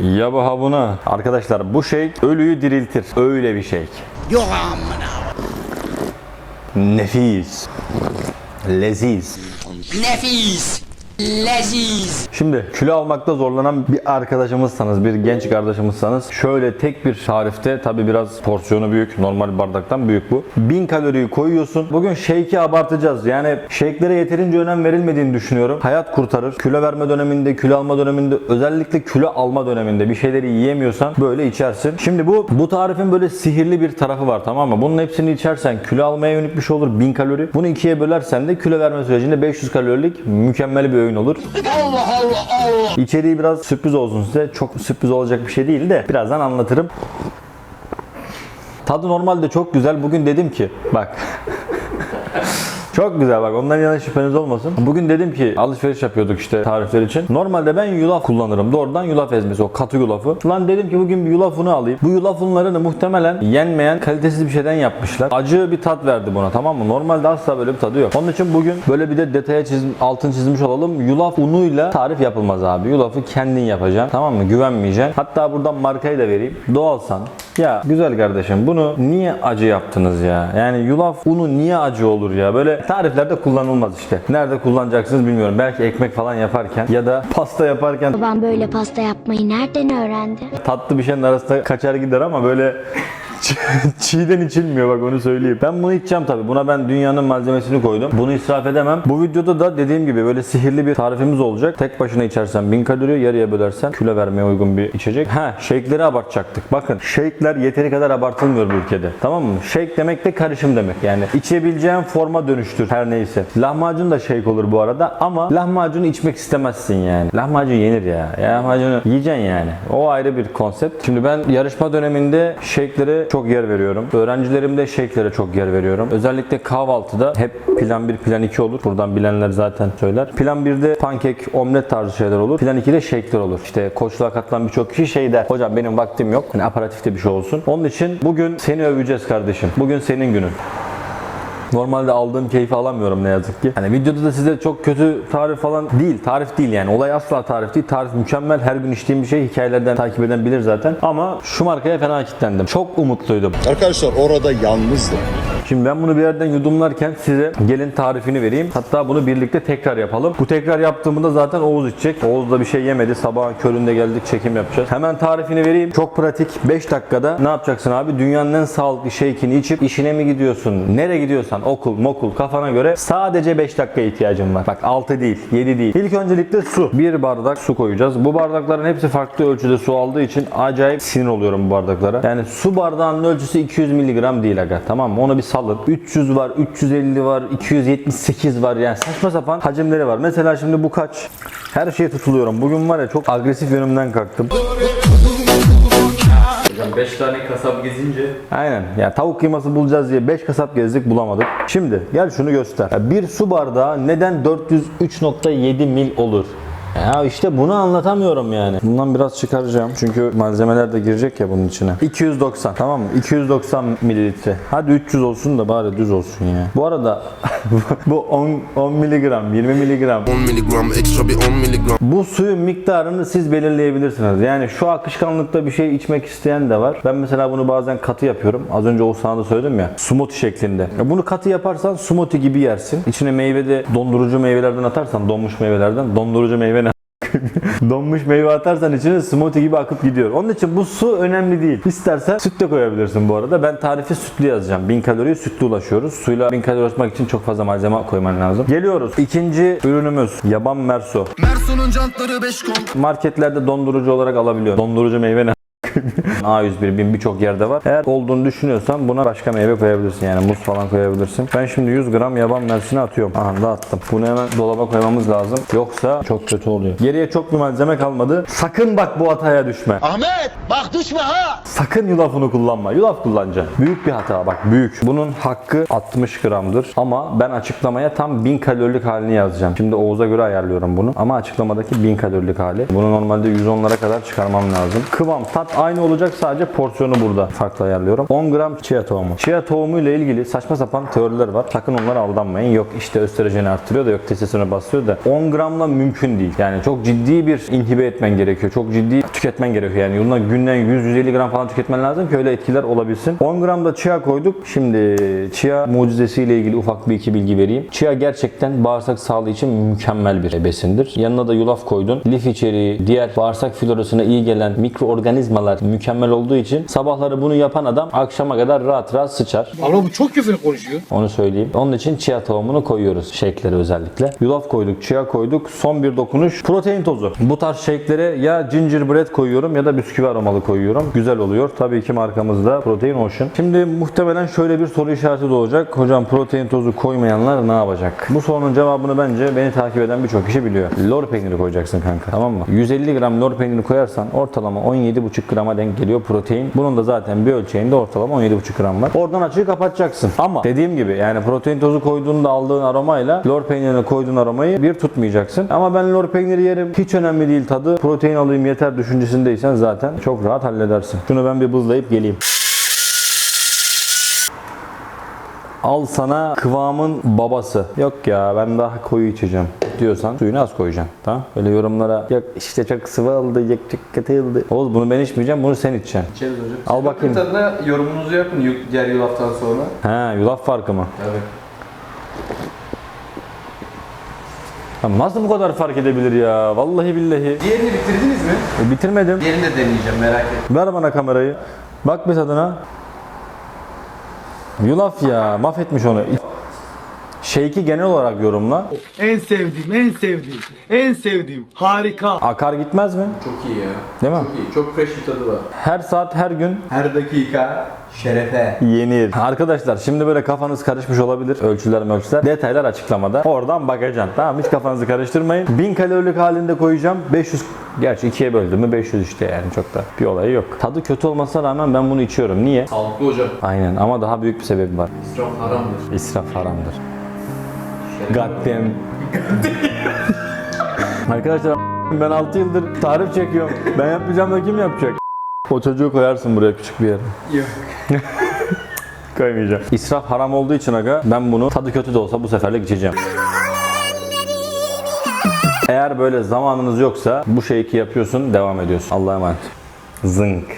Ya bu ha buna. Arkadaşlar bu şey ölüyü diriltir. Öyle bir şey. Yok amına. Nefis. Leziz. Nefis. Leziz. Şimdi kilo almakta zorlanan bir arkadaşımızsanız, bir genç kardeşimizsanız şöyle tek bir tarifte tabi biraz porsiyonu büyük, normal bardaktan büyük bu. 1000 kaloriyi koyuyorsun. Bugün shake'i abartacağız. Yani shake'lere yeterince önem verilmediğini düşünüyorum. Hayat kurtarır. Kilo verme döneminde, kilo alma döneminde, özellikle kilo alma döneminde bir şeyleri yiyemiyorsan böyle içersin. Şimdi bu bu tarifin böyle sihirli bir tarafı var tamam mı? Bunun hepsini içersen kilo almaya yönelik bir şey olur 1000 kalori. Bunu ikiye bölersen de kilo verme sürecinde 500 kalorilik mükemmel bir öğün olur. Allah Allah Allah. İçeriği biraz sürpriz olsun size. Çok sürpriz olacak bir şey değil de birazdan anlatırım. Tadı normalde çok güzel. Bugün dedim ki bak Çok güzel bak ondan yana şüpheniz olmasın. Bugün dedim ki alışveriş yapıyorduk işte tarifler için. Normalde ben yulaf kullanırım. Doğrudan yulaf ezmesi o katı yulafı. Lan dedim ki bugün bir yulaf unu alayım. Bu yulaf unlarını muhtemelen yenmeyen kalitesiz bir şeyden yapmışlar. Acı bir tat verdi buna tamam mı? Normalde asla böyle bir tadı yok. Onun için bugün böyle bir de detaya çizim, altın çizmiş olalım. Yulaf unuyla tarif yapılmaz abi. Yulafı kendin yapacaksın tamam mı? Güvenmeyeceksin. Hatta buradan markayı da vereyim. Doğalsan. Ya güzel kardeşim bunu niye acı yaptınız ya? Yani yulaf unu niye acı olur ya? Böyle tariflerde kullanılmaz işte. Nerede kullanacaksınız bilmiyorum. Belki ekmek falan yaparken ya da pasta yaparken Babam böyle pasta yapmayı nereden öğrendi? tatlı bir şeyin arasında kaçar gider ama böyle çiğden içilmiyor bak onu söyleyeyim. Ben bunu içeceğim tabi. Buna ben dünyanın malzemesini koydum. Bunu israf edemem. Bu videoda da dediğim gibi böyle sihirli bir tarifimiz olacak. Tek başına içersen 1000 kalori, yarıya bölersen kilo vermeye uygun bir içecek. Ha, shake'leri abartacaktık. Bakın shake'ler yeteri kadar abartılmıyor bu ülkede. Tamam mı? Shake demek de karışım demek. Yani içebileceğin forma dönüştür her neyse. Lahmacun da shake olur bu arada ama lahmacunu içmek istemezsin yani. Lahmacun yenir ya. lahmacunu yiyeceksin yani. O ayrı bir konsept. Şimdi ben yarışma döneminde shake'lere çok yer veriyorum. Öğrencilerimde shake'lere çok yer veriyorum. Özellikle kahvaltıda hep plan 1, plan 2 olur. Buradan bilenler zaten söyler. Plan 1'de pankek, omlet tarzı şeyler olur. Plan 2'de shake'ler olur. İşte koçluğa katılan birçok kişi şey der. Hocam benim vaktim yok. Hani aparatifte bir şey olsun. Onun için bugün seni öveceğiz kardeşim. Bugün senin günün. Normalde aldığım keyfi alamıyorum ne yazık ki. Hani videoda da size çok kötü tarif falan değil. Tarif değil yani. Olay asla tarif değil. Tarif mükemmel. Her gün içtiğim bir şey. Hikayelerden takip eden bilir zaten. Ama şu markaya fena kilitlendim. Çok umutluydum. Arkadaşlar orada yalnızdım. Şimdi ben bunu bir yerden yudumlarken size gelin tarifini vereyim. Hatta bunu birlikte tekrar yapalım. Bu tekrar yaptığımda zaten Oğuz içecek. Oğuz da bir şey yemedi. Sabahın köründe geldik çekim yapacağız. Hemen tarifini vereyim. Çok pratik. 5 dakikada ne yapacaksın abi? Dünyanın en sağlıklı shake'ini içip işine mi gidiyorsun? Nereye gidiyorsan okul mokul kafana göre sadece 5 dakika ihtiyacın var. Bak 6 değil 7 değil. İlk öncelikle su. Bir bardak su koyacağız. Bu bardakların hepsi farklı ölçüde su aldığı için acayip sinir oluyorum bu bardaklara. Yani su bardağının ölçüsü 200 mg değil aga tamam mı? Onu bir salın. 300 var, 350 var, 278 var yani saçma sapan hacimleri var. Mesela şimdi bu kaç? Her şeye tutuluyorum. Bugün var ya çok agresif yönümden kalktım. Hocam 5 tane kasap gezince Aynen. Ya tavuk kıyması bulacağız diye 5 kasap gezdik bulamadık. Şimdi gel şunu göster. Ya bir su bardağı neden 403.7 mil olur? Ya işte bunu anlatamıyorum yani. Bundan biraz çıkaracağım. Çünkü malzemeler de girecek ya bunun içine. 290 tamam mı? 290 mililitre. Hadi 300 olsun da bari düz olsun ya. Bu arada bu 10, 10 miligram, 20 miligram. 10 miligram ekstra bir 10 miligram Bu suyun miktarını siz belirleyebilirsiniz. Yani şu akışkanlıkta bir şey içmek isteyen de var. Ben mesela bunu bazen katı yapıyorum. Az önce o sana da söyledim ya. Smoothie şeklinde. Ya bunu katı yaparsan smoothie gibi yersin. İçine meyve de dondurucu meyvelerden atarsan donmuş meyvelerden dondurucu meyve? Donmuş meyve atarsan içine smoothie gibi akıp gidiyor. Onun için bu su önemli değil. İstersen süt de koyabilirsin bu arada. Ben tarifi sütlü yazacağım. 1000 kaloriye sütlü ulaşıyoruz. Suyla 1000 kalori ulaşmak için çok fazla malzeme koyman lazım. Geliyoruz. İkinci ürünümüz yaban mersu. Mersun'un jantları 5 kon Marketlerde dondurucu olarak alabiliyor. Dondurucu meyve ne? A101 bin birçok yerde var. Eğer olduğunu düşünüyorsan buna başka meyve koyabilirsin. Yani muz falan koyabilirsin. Ben şimdi 100 gram yaban mersini atıyorum. Aha da attım. Bunu hemen dolaba koymamız lazım. Yoksa çok kötü oluyor. Geriye çok bir malzeme kalmadı. Sakın bak bu hataya düşme. Ahmet bak düşme ha. Sakın yulafını kullanma. Yulaf kullanacaksın. Büyük bir hata bak büyük. Bunun hakkı 60 gramdır. Ama ben açıklamaya tam 1000 kalorilik halini yazacağım. Şimdi Oğuz'a göre ayarlıyorum bunu. Ama açıklamadaki 1000 kalorilik hali. Bunu normalde 110'lara kadar çıkarmam lazım. Kıvam, tat aynı olacak sadece porsiyonu burada farklı ayarlıyorum. 10 gram chia tohumu. Chia tohumu ile ilgili saçma sapan teoriler var. Sakın onlara aldanmayın. Yok işte östrojeni arttırıyor da yok testosteronu basıyor da 10 gramla mümkün değil. Yani çok ciddi bir inhibe etmen gerekiyor. Çok ciddi tüketmen gerekiyor. Yani yılına günden 100-150 gram falan tüketmen lazım ki öyle etkiler olabilsin. 10 gram da chia koyduk. Şimdi chia mucizesiyle ilgili ufak bir iki bilgi vereyim. Chia gerçekten bağırsak sağlığı için mükemmel bir besindir. Yanına da yulaf koydun. Lif içeriği, diğer bağırsak florasına iyi gelen mikroorganizmalar mükemmel olduğu için sabahları bunu yapan adam akşama kadar rahat rahat sıçar. Ama bu çok küfür konuşuyor. Onu söyleyeyim. Onun için chia tohumunu koyuyoruz shake'lere özellikle. Yulaf koyduk, chia koyduk. Son bir dokunuş protein tozu. Bu tarz shake'lere ya gingerbread koyuyorum ya da bisküvi aromalı koyuyorum. Güzel oluyor. Tabii ki markamızda Protein Ocean. Şimdi muhtemelen şöyle bir soru işareti doğacak. Hocam protein tozu koymayanlar ne yapacak? Bu sorunun cevabını bence beni takip eden birçok kişi biliyor. Lor peyniri koyacaksın kanka. Tamam mı? 150 gram lor peyniri koyarsan ortalama 17,5 grama denk geliyor protein. Bunun da zaten bir ölçeğinde ortalama 17,5 gram var. Oradan açığı kapatacaksın. Ama dediğim gibi yani protein tozu koyduğunda aldığın aromayla lor peynirine koyduğun aromayı bir tutmayacaksın. Ama ben lor peyniri yerim. Hiç önemli değil tadı. Protein alayım yeter düşüncesindeysen zaten çok rahat halledersin. Şunu ben bir buzlayıp geleyim. Al sana kıvamın babası. Yok ya ben daha koyu içeceğim diyorsan suyunu az koyacaksın. Tamam? Böyle yorumlara yok işte çok sıvı oldu, yok çok katı oldu. Oğuz bunu ben içmeyeceğim, bunu sen içeceksin. İçeriz hocam. Al bakayım. Tadına yorumunuzu yapın yu- diğer yulaftan sonra. He, yulaf farkı mı? Evet. Ya nasıl bu kadar fark edebilir ya? Vallahi billahi. Diğerini bitirdiniz mi? E, bitirmedim. Diğerini de deneyeceğim merak etme. Ver bana kamerayı. Bak bir tadına. Yulaf ya, mahvetmiş onu. Shake'i genel olarak yorumla. En sevdiğim, en sevdiğim, en sevdiğim. Harika. Akar gitmez mi? Çok iyi ya. Değil mi? Çok iyi. Çok fresh bir tadı var. Her saat, her gün Her dakika şerefe. yenir. Arkadaşlar şimdi böyle kafanız karışmış olabilir. Ölçüler ölçüler. Detaylar açıklamada. Oradan bakacaksın. Tamam hiç kafanızı karıştırmayın. 1000 kalorilik halinde koyacağım. 500 gerçi ikiye böldüm mü 500 işte yani çok da bir olayı yok. Tadı kötü olmasına rağmen ben bunu içiyorum. Niye? Sağlıklı hocam. Aynen ama daha büyük bir sebebi var. İsraf haramdır. İsraf haramdır. Goddamn. Arkadaşlar ben 6 yıldır tarif çekiyorum. Ben yapmayacağım da kim yapacak? O çocuğu koyarsın buraya küçük bir yere. Yok. Koymayacağım. İsraf haram olduğu için aga ben bunu tadı kötü de olsa bu seferlik içeceğim. Eğer böyle zamanınız yoksa bu shake'i yapıyorsun devam ediyorsun. Allah'a emanet. Zınk.